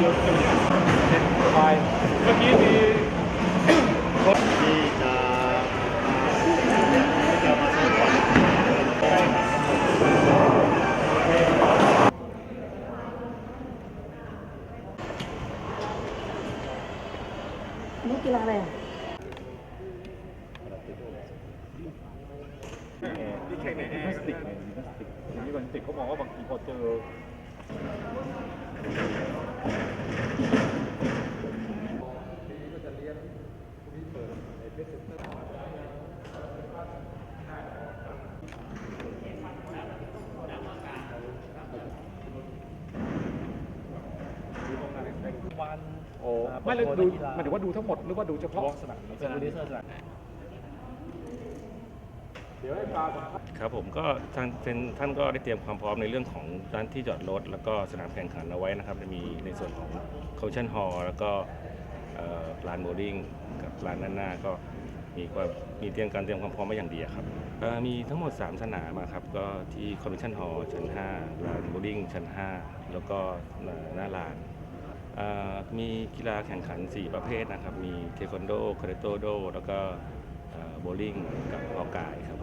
เมื่อกี้มีที่จะจะมาซื้อก่อนนี่กีฬาอะไรอะที่แข่งในยิมนาสติกในยิมนาสติกยิมนาสติกเขามองว่าบางทีพอเจอ วันโอ้ไม่เลยดูหมายถึงว่าดูทั้งหมดหรือว่าดูเฉพาะสนามนี้เป็นโปรดิวเซอร์สนามเดี๋ยวให้ปลาสัมภาษณ์ครับผมก็ทางเป็นท่านก็ได้เตรียมความพร้อมในเรื่องของด้านที่จอดรถ แล้วก็สนามแข่งขันเอาไว้นะครับ จะมีในส่วนของคอมชั่นฮอลแล้วก็ เอ่อลานโบลิ่งกับลานด้านหน้าก็มีความมีเตรียมการเตรียมความพร้อมมาอย่างดีครับมีทั้งหมด 3 สนามครับก็ที่คอมชั่นฮอลชั้น5ลานโบลิ่งชั้น 5 แล้วก็หน้าลานมีกีฬาแข่งขัน 4 ประเภทนะครับ มีเทควันโดคาร์เตโด แล้วก็โบลิ่งกับออกกายครับ